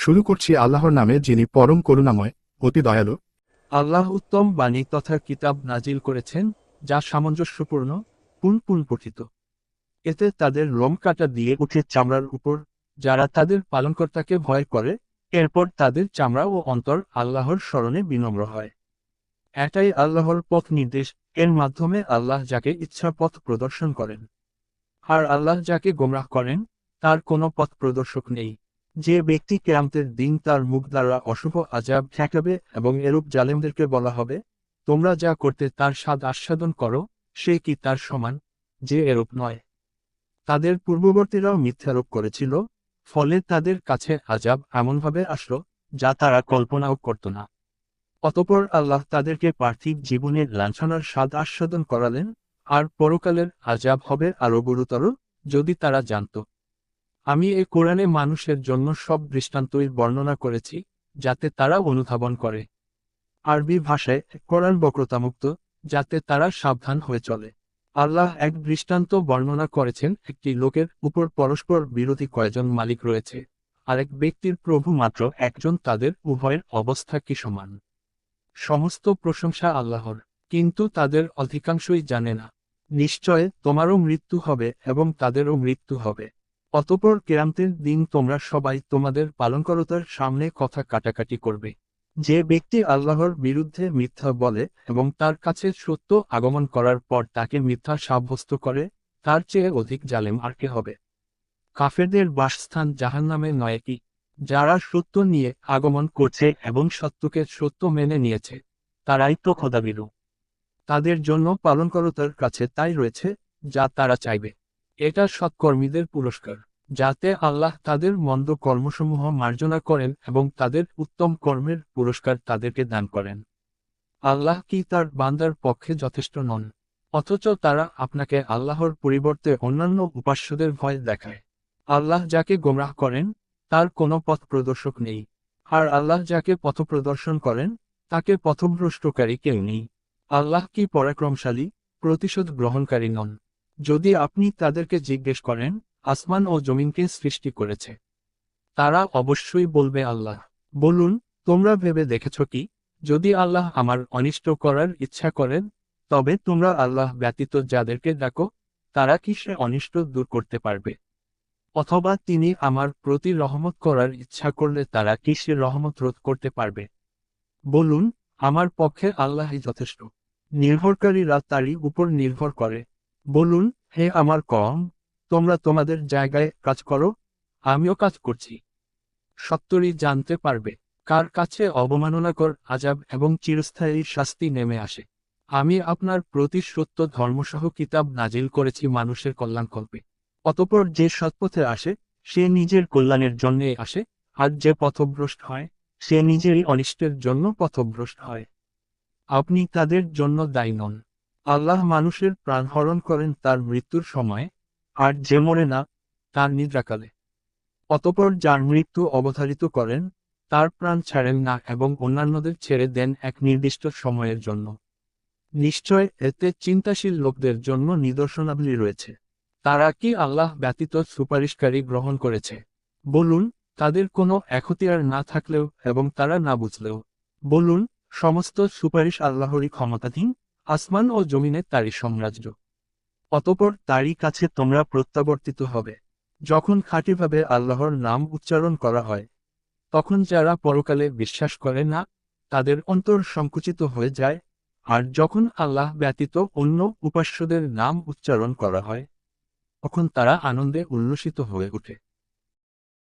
শুরু করছি আল্লাহর নামে যিনি পরম করুণাময়, অতি দয়ালু। আল্লাহ উত্তম বাণী তথা কিতাব নাজিল করেছেন, যা সামঞ্জস্যপূর্ণ পুন পুন পঠিত। এতে তাদের লোম কাটা দিয়ে উঠে চামড়ার উপর, যারা তাদের পালনকর্তাকে ভয় করে, এরপর তাদের চামড়া ও অন্তর আল্লাহর স্মরণে বিনম্র হয়। এটাই আল্লাহর পথ নির্দেশ, এর মাধ্যমে আল্লাহ যাকে ইচ্ছা পথ প্রদর্শন করেন। আর আল্লাহ যাকে গোমরাহ করেন, তার কোনো পথ প্রদর্শক নেই। যে ব্যক্তি কেরামতের দিন তার মুখ দ্বারা অশুভ আজাব ঠেকাবে এবং এরূপ জালেমদেরকে বলা হবে, তোমরা যা করতে তার স্বাদ আস্বাদন করো, সে কি তার সমান, যে এরূপ নয়? তাদের পূর্ববর্তীরাও মিথ্যারোপ করেছিল, ফলে তাদের কাছে আজাব এমনভাবে আসলো, যা তারা কল্পনাও করত না। অতপর আল্লাহ তাদেরকে পার্থিব জীবনের লাঞ্ছনার স্বাদ আস্বাদন করালেন, আর পরকালের আজাব হবে আরও গুরুতর, যদি তারা জানত। আমি এ কোরআনে মানুষের জন্য সব দৃষ্টান্তই বর্ণনা করেছি, যাতে তারা অনুধাবন করে। আরবি ভাষায় কোরআন বক্রতামুক্ত, যাতে তারা সাবধান হয়ে চলে। আল্লাহ এক দৃষ্টান্ত বর্ণনা করেছেন, একটি লোকের উপর পরস্পর বিরোধী কয়জন মালিক রয়েছে আরেক ব্যক্তির প্রভু মাত্র একজন, তাদের উভয়ের অবস্থা কি সমান? সমস্ত প্রশংসা আল্লাহর, কিন্তু তাদের অধিকাংশই জানে না। নিশ্চয় তোমারও মৃত্যু হবে এবং তাদেরও মৃত্যু হবে। অতপর কেরামতের দিন তোমরা সবাই তোমাদের পালনকরতার সামনে কথা কাটাকাটি করবে। যে ব্যক্তি আল্লাহর বিরুদ্ধে মিথ্যা বলে এবং তার কাছে সত্য আগমন করার পর তাকে মিথ্যা সাব্যস্ত করে, তার চেয়ে অধিক জালেম আর কে হবে? কাফেরদের বাসস্থান জাহান্নামে নয় কি? যারা সত্য নিয়ে আগমন করছে এবং সত্যকে সত্য মেনে নিয়েছে, তারাই তো খোদাবিরু তাদের জন্য পালনকরতার কাছে তাই রয়েছে, যা তারা চাইবে। এটা সৎকর্মীদের পুরস্কার, যাতে আল্লাহ তাদের মন্দ কর্মসমূহ মার্জনা করেন এবং তাদের উত্তম কর্মের পুরস্কার তাদেরকে দান করেন। আল্লাহ কি তার বান্দার পক্ষে যথেষ্ট নন, অথচ তারা আপনাকে আল্লাহর পরিবর্তে অন্যান্য উপাস্যদের ভয় দেখায়। আল্লাহ যাকে গোমরাহ করেন, তার কোনো পথ প্রদর্শক নেই, আর আল্লাহ যাকে পথ প্রদর্শন করেন, তাকে পথভ্রষ্টকারী কেউ নেই। আল্লাহ কি পরাক্রমশালী, প্রতিশোধ গ্রহণকারী নন। যদি আপনি তাদেরকে জিজ্ঞেস করেন, আসমান ও জমিনকে সৃষ্টি করেছে। তারা অবশ্যই বলবে আল্লাহ। বলুন, তোমরা ভেবে দেখেছ কি? যদি আল্লাহ আমার অনিষ্ট করার ইচ্ছা করেন, তবে তোমরা আল্লাহ ব্যতীত যাদেরকে ডাকো, তারা কি সে অনিষ্ট দূর করতে পারবে? অথবা তিনি আমার প্রতি রহমত করার ইচ্ছা করলে তারা কি সে রহমত রোধ করতে পারবে? বলুন, আমার পক্ষে আল্লাহই যথেষ্ট। নির্ভরকারীরা তারই উপর নির্ভর করে। বলুন, হে আমার কম, তোমরা তোমাদের জায়গায় কাজ করো, আমিও কাজ করছি। সত্তরই জানতে পারবে, কার কাছে অবমাননাকর আজাব এবং চিরস্থায়ী শাস্তি নেমে আসে। আমি আপনার প্রতি সত্য ধর্মসহ কিতাব নাজিল করেছি মানুষের কল্যাণ কল্যাণকল্পে। অতপর যে সৎপথে আসে, সে নিজের কল্যাণের জন্যে আসে, আর যে পথভ্রষ্ট হয়, সে নিজেরই অনিষ্টের জন্য পথভ্রষ্ট হয়। আপনি তাদের জন্য দায়ী নন। আল্লাহ মানুষের প্রাণ হরণ করেন তার মৃত্যুর সময়, আর যে মরে না, তার নিদ্রাকালে অতপর যার মৃত্যু অবধারিত করেন, তার প্রাণ ছাড়েন না এবং অন্যান্যদের ছেড়ে দেন এক নির্দিষ্ট সময়ের জন্য। নিশ্চয় এতে চিন্তাশীল লোকদের জন্য নিদর্শনাবলী রয়েছে। তারা কি আল্লাহ ব্যতীত সুপারিশকারী গ্রহণ করেছে? বলুন, তাদের কোনো এখতিয়ার না থাকলেও এবং তারা না বুঝলেও। বলুন, সমস্ত সুপারিশ আল্লাহরই ক্ষমতাধীন? আসমান ও জমিনে তারই সাম্রাজ্য। অতপর তারই কাছে তোমরা প্রত্যাবর্তিত হবে। যখন খাঁটিভাবে আল্লাহর নাম উচ্চারণ করা হয়, তখন যারা পরকালে বিশ্বাস করে না, তাদের অন্তর সংকুচিত হয়ে যায়, আর যখন আল্লাহ ব্যতীত অন্য উপাস্যদের নাম উচ্চারণ করা হয়, তখন তারা আনন্দে উল্লসিত হয়ে ওঠে।